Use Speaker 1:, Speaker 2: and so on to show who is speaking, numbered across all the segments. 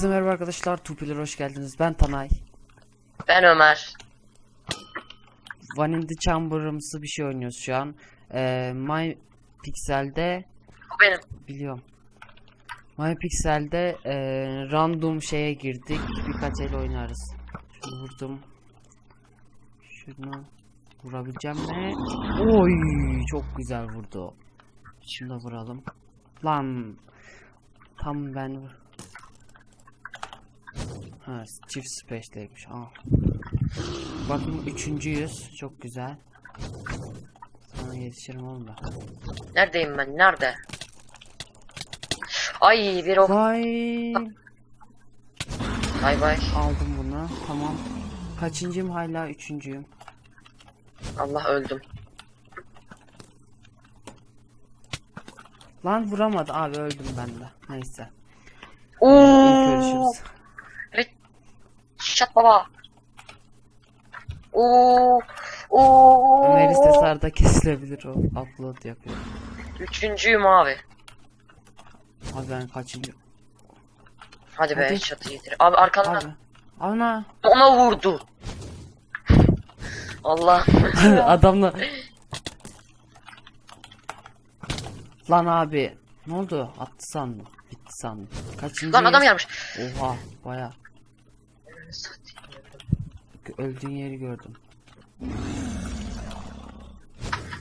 Speaker 1: Herkese merhaba arkadaşlar. Tupiler hoş geldiniz. Ben Tanay.
Speaker 2: Ben Ömer.
Speaker 1: One in the Chamber'ımsı bir şey oynuyoruz şu an. Ee, My Pixel'de
Speaker 2: Bu benim.
Speaker 1: biliyorum. My Pixel'de ee, random şeye girdik. Birkaç el oynarız. Şunu vurdum. Şunu vurabileceğim mi? Oy çok güzel vurdu. Şunu da vuralım. Lan tam ben. Ha çift space'deymiş. Al. Bakın üçüncüyüz. Çok güzel. Sana yetişirim oğlum da.
Speaker 2: Neredeyim ben? Nerede? Ay bir ok.
Speaker 1: Vay.
Speaker 2: Bay bay.
Speaker 1: Aldım bunu. Tamam. Kaçıncıyım hala üçüncüyüm.
Speaker 2: Allah öldüm.
Speaker 1: Lan vuramadı abi öldüm ben de. Neyse. İlk
Speaker 2: Oo.
Speaker 1: görüşürüz.
Speaker 2: Şat baba. Oo. Oo.
Speaker 1: Ömer istese da kesilebilir o. Upload yapıyor.
Speaker 2: Üçüncüyüm abi.
Speaker 1: Abi ben kaçıncı?
Speaker 2: Hadi be
Speaker 1: Hadi.
Speaker 2: çatı yedir. Abi arkandan.
Speaker 1: Abi. Ana.
Speaker 2: Ona vurdu. Allah.
Speaker 1: Adamla. Lan abi. Ne oldu? Attı sandım. Bitti sandım. Kaçıncı?
Speaker 2: Lan adam gelmiş.
Speaker 1: Oha baya. Öldüğün yeri gördüm.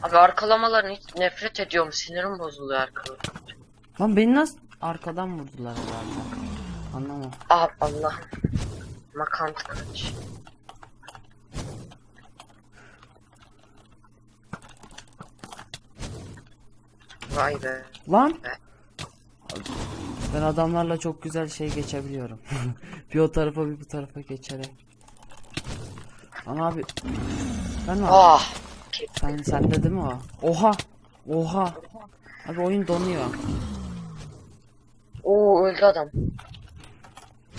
Speaker 2: Abi arkalamalarını hiç nefret ediyorum. Sinirim bozuluyor arkalama.
Speaker 1: Lan beni nasıl arkadan vurdular herhalde. Anlamam.
Speaker 2: Abi Allah. Makant kaç. Vay be.
Speaker 1: Lan! Ben adamlarla çok güzel şey geçebiliyorum. bir o tarafa bir bu tarafa geçerek. Lan abi. Ben mi?
Speaker 2: Ah.
Speaker 1: Sen sende değil mi o? Oha! Oha! Abi oyun donuyor.
Speaker 2: Oo öldü adam.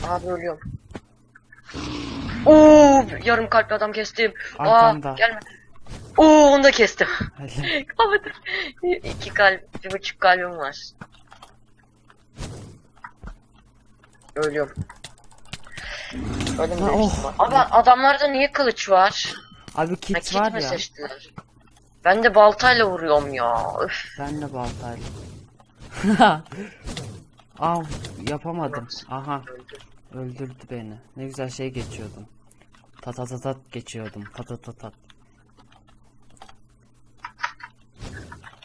Speaker 2: Abi ölüyorum. Oo yarım kalpli adam kestim.
Speaker 1: Arkanda.
Speaker 2: Aa gelme. Oo onu da kestim. Kapadım. İki kalp, bir buçuk kalbim var. Ölüyorum. Ölüm
Speaker 1: Ha, oh.
Speaker 2: Abi adamlarda niye kılıç var?
Speaker 1: Abi
Speaker 2: Ha,
Speaker 1: kit
Speaker 2: kit
Speaker 1: var
Speaker 2: mi
Speaker 1: ya.
Speaker 2: seçtiler? Ben de baltayla vuruyorum ya. Üf.
Speaker 1: Ben de baltayla. Av yapamadım. Aha öldürdü beni. Ne güzel şey geçiyordum. Ta ta ta tat geçiyordum. Ta ta ta tat.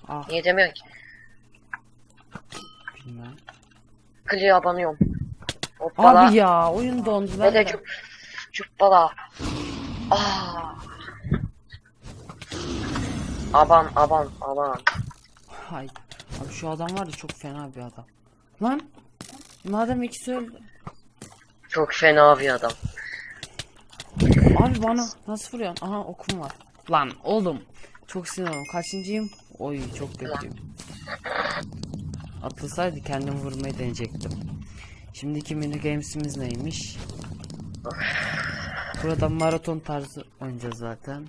Speaker 1: Ah
Speaker 2: Niye demiyor ki?
Speaker 1: bilmem.
Speaker 2: Kliye abanıyorum. Hoppala.
Speaker 1: Abi ya oyun dondu. Ben
Speaker 2: Ve de çok Cuppala. Aa. Aban aban aban.
Speaker 1: Hay. Abi şu adam var ya çok fena bir adam. Lan. Madem ikisi öldü.
Speaker 2: Çok fena bir adam.
Speaker 1: Abi bana nasıl vuruyorsun? Aha okum var. Lan oğlum. Çok sinir oldum. Kaçıncıyım? Oy çok kötüyüm. Atılsaydı kendim vurmayı deneyecektim. Şimdiki mini games'imiz neymiş? Burada maraton tarzı oynayacağız zaten.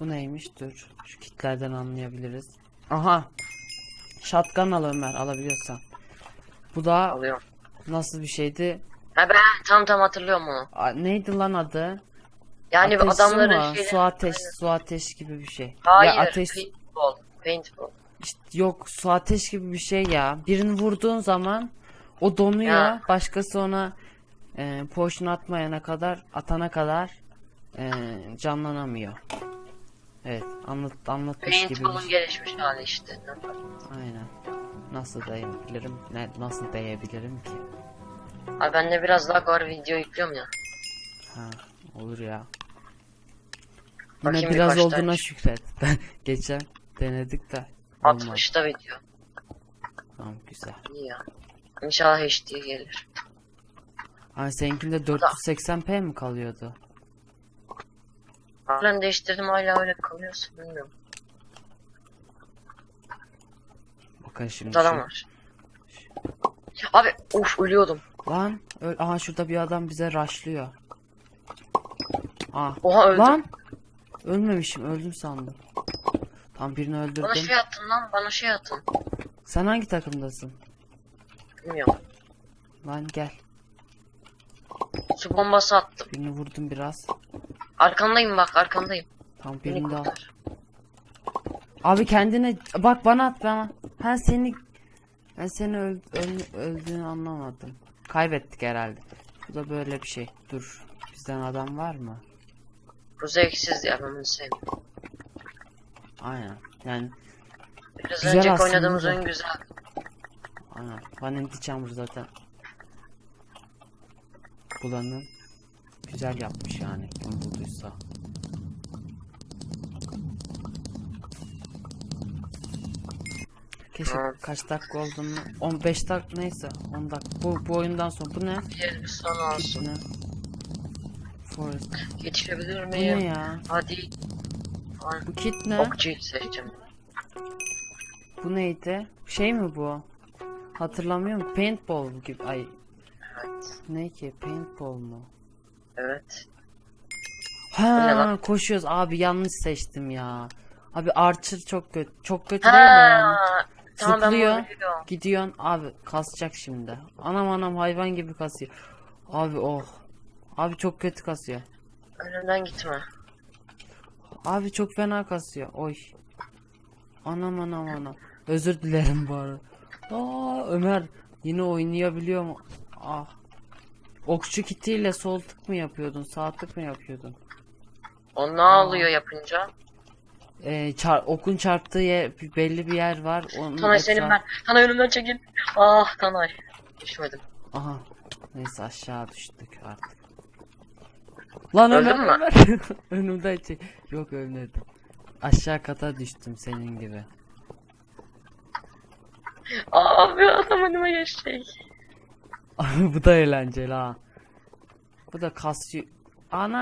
Speaker 1: Bu neymiş? Dur. Şu kitlerden anlayabiliriz. Aha. Shotgun al Ömer alabiliyorsan. Bu da
Speaker 2: Alıyorum.
Speaker 1: nasıl bir şeydi?
Speaker 2: Ha ben tam tam hatırlıyorum onu.
Speaker 1: Aa, neydi lan adı?
Speaker 2: Yani
Speaker 1: Ateş
Speaker 2: adamların şeyleri-
Speaker 1: Su ateş, su ateş gibi bir şey.
Speaker 2: Hayır.
Speaker 1: Ya ateş
Speaker 2: Paintball. Paintball.
Speaker 1: işte yok su ateş gibi bir şey ya. Birini vurduğun zaman o donuyor.
Speaker 2: Ya.
Speaker 1: Başkası ona e, potion atmayana kadar, atana kadar e, canlanamıyor. Evet, anlat anlatmış gibi bir
Speaker 2: Paintball'un gelişmiş hali işte.
Speaker 1: Aynen. Nasıl değebilirim? Ne, nasıl değebilirim ki?
Speaker 2: Abi bende biraz lag var video yüklüyorum ya.
Speaker 1: Ha, olur ya. Yine
Speaker 2: Bakayım
Speaker 1: biraz
Speaker 2: birkaç
Speaker 1: olduğuna
Speaker 2: tane.
Speaker 1: şükret. Ben geçen denedik de olmadı.
Speaker 2: 60'ta video.
Speaker 1: Tamam güzel.
Speaker 2: İyi ya. İnşallah HD gelir.
Speaker 1: Hani seninkinde 480p mi kalıyordu?
Speaker 2: Ben değiştirdim hala öyle kalıyorsun bilmiyorum.
Speaker 1: Bakın şimdi
Speaker 2: Burada adam
Speaker 1: şu-
Speaker 2: var. Abi uf ölüyordum.
Speaker 1: Lan öl aha şurada bir adam bize rushlıyor. Ah
Speaker 2: Oha öldüm.
Speaker 1: lan ölmemişim öldüm sandım. Tam birini öldürdüm.
Speaker 2: Bana şey atın lan bana şey atın.
Speaker 1: Sen hangi takımdasın?
Speaker 2: Bilmiyorum.
Speaker 1: Lan gel.
Speaker 2: Su bombası attım.
Speaker 1: Birini vurdum biraz.
Speaker 2: Arkandayım bak arkandayım.
Speaker 1: Tam
Speaker 2: Beni
Speaker 1: birini daha.
Speaker 2: kurtar.
Speaker 1: Abi kendine bak bana at bana. Ben seni ben seni öl, öl- öldüğünü anlamadım. Kaybettik herhalde. Bu da böyle bir şey. Dur. Bizden adam var mı?
Speaker 2: Bu zevksiz ya ben bunu sevmiyorum.
Speaker 1: Aynen. Yani
Speaker 2: Biraz
Speaker 1: Güzel
Speaker 2: önceki
Speaker 1: aslında
Speaker 2: oynadığımız
Speaker 1: da.
Speaker 2: oyun güzel.
Speaker 1: Aynen. Vanity Chamber zaten. Bulanın güzel yapmış yani kim bulduysa. Keşke
Speaker 2: Evet.
Speaker 1: kaç dakika olduğunu 15 dakika neyse 10 dakika bu, bu oyundan sonra bu ne?
Speaker 2: Bir bir son olsun.
Speaker 1: ne? Forest.
Speaker 2: Yetişebilir
Speaker 1: Bu ne
Speaker 2: miyim?
Speaker 1: ya?
Speaker 2: Hadi.
Speaker 1: Bu kit ne?
Speaker 2: Okçuyu seçeceğim.
Speaker 1: Bu neydi? Şey mi bu? Hatırlamıyorum. Paintball gibi. Ay
Speaker 2: Evet.
Speaker 1: ne ki? Paintball mu?
Speaker 2: Evet.
Speaker 1: Ha koşuyoruz abi yanlış seçtim ya. Abi Archer çok kötü. Çok kötü değil de yani.
Speaker 2: Tamam
Speaker 1: Zıplıyor. Gidiyorsun abi kasacak şimdi. Anam anam hayvan gibi kasıyor. Abi oh. Abi çok kötü kasıyor.
Speaker 2: Önümden gitme.
Speaker 1: Abi çok fena kasıyor. Oy. Anam anam anam. Özür dilerim bu arada. Aa Ömer yine oynayabiliyor mu? Ah. Okçu kitiyle sol tık mı yapıyordun? Sağ tık mı yapıyordun?
Speaker 2: O ne oluyor yapınca?
Speaker 1: Ee, çar- okun çarptığı yer, belli bir yer var. Onun
Speaker 2: Tanay
Speaker 1: etraf-
Speaker 2: senin ben. Tanay önümden çekil. Ah Tanay. Düşmedim.
Speaker 1: Aha. Neyse aşağı düştük artık. Lan
Speaker 2: Öldün
Speaker 1: Ömer,
Speaker 2: mü?
Speaker 1: Ömer. Önümden çek. Yok ölmedim. Aşağı kata düştüm senin gibi.
Speaker 2: Abi adam önüme geçecek.
Speaker 1: bu da eğlenceli ha. Bu da kasıyor. Ana,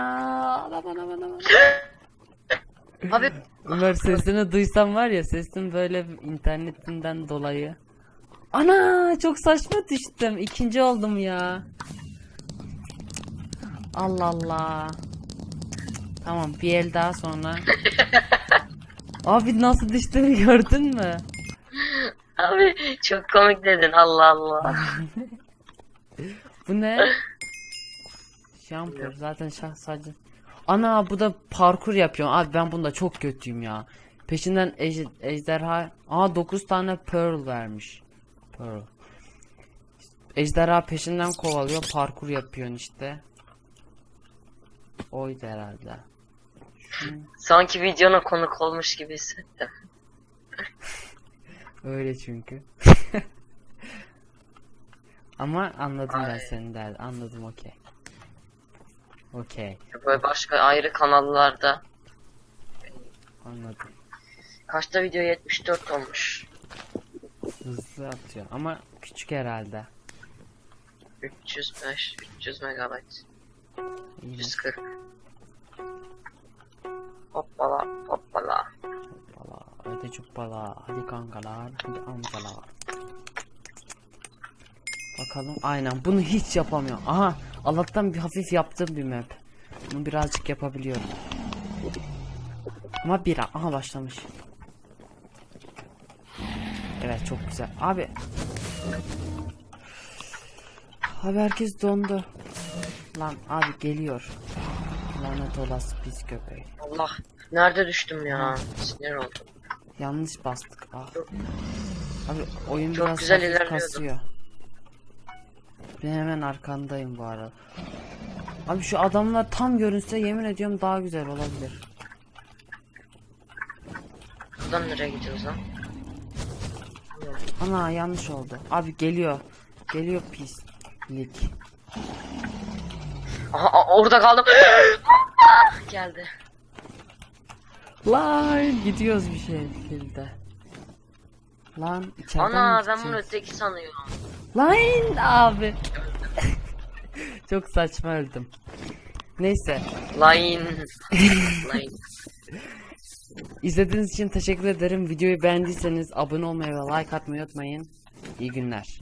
Speaker 1: anam anam anam. anam.
Speaker 2: Abi
Speaker 1: Ömer sesini duysam var ya sesin böyle internetinden dolayı. Ana çok saçma düştüm. İkinci oldum ya. Allah Allah. Tamam bir el daha sonra. Abi nasıl düştüğümü gördün mü?
Speaker 2: Abi çok komik dedin Allah Allah.
Speaker 1: Bu ne? Şampur zaten şah sadece. Ana bu da parkur yapıyor. Abi ben bunda çok kötüyüm ya. Peşinden ej- ejderha. Aa 9 tane pearl vermiş. Pearl. Ejderha peşinden kovalıyor. Parkur yapıyorsun işte. Oydu herhalde.
Speaker 2: Sanki videona konuk olmuş gibi hissettim.
Speaker 1: Öyle çünkü. Ama anladım ben
Speaker 2: Ay.
Speaker 1: senin derdi. Anladım okey. Okey.
Speaker 2: Böyle başka ayrı kanallarda.
Speaker 1: Anladım.
Speaker 2: Kaçta video 74 olmuş.
Speaker 1: Hızlı atıyor ama küçük herhalde.
Speaker 2: 305, 300 megabayt.
Speaker 1: İyi.
Speaker 2: 140. Hoppala hoppala.
Speaker 1: Hadi bala, hadi kankalar, hadi amcalar. Bakalım, aynen bunu hiç yapamıyorum. Aha, Allah'tan bir hafif yaptığım bir map. Bunu birazcık yapabiliyorum. Ama bir aha başlamış. Evet çok güzel. Abi. Abi herkes dondu. Lan abi geliyor. Lanet olası pis köpeği.
Speaker 2: Allah. Nerede düştüm ya? Sinir oldum.
Speaker 1: Yanlış bastık. Ah. Abi oyun
Speaker 2: Çok
Speaker 1: biraz
Speaker 2: güzel
Speaker 1: hafif
Speaker 2: ilerliyordu.
Speaker 1: kasıyor. Ben hemen arkandayım bu arada. Abi şu adamlar tam görünse yemin ediyorum daha güzel olabilir.
Speaker 2: Buradan nereye gidiyoruz lan?
Speaker 1: Ana yanlış oldu. Abi geliyor. Geliyor pislik.
Speaker 2: Aha a- orada kaldım. Geldi.
Speaker 1: Lan gidiyoruz bir şekilde. Lan içeriden
Speaker 2: Ana ben bunu öteki sanıyorum.
Speaker 1: Lan abi. Çok saçma öldüm. Neyse.
Speaker 2: Line. Line.
Speaker 1: İzlediğiniz için teşekkür ederim. Videoyu beğendiyseniz abone olmayı ve like atmayı unutmayın. İyi günler.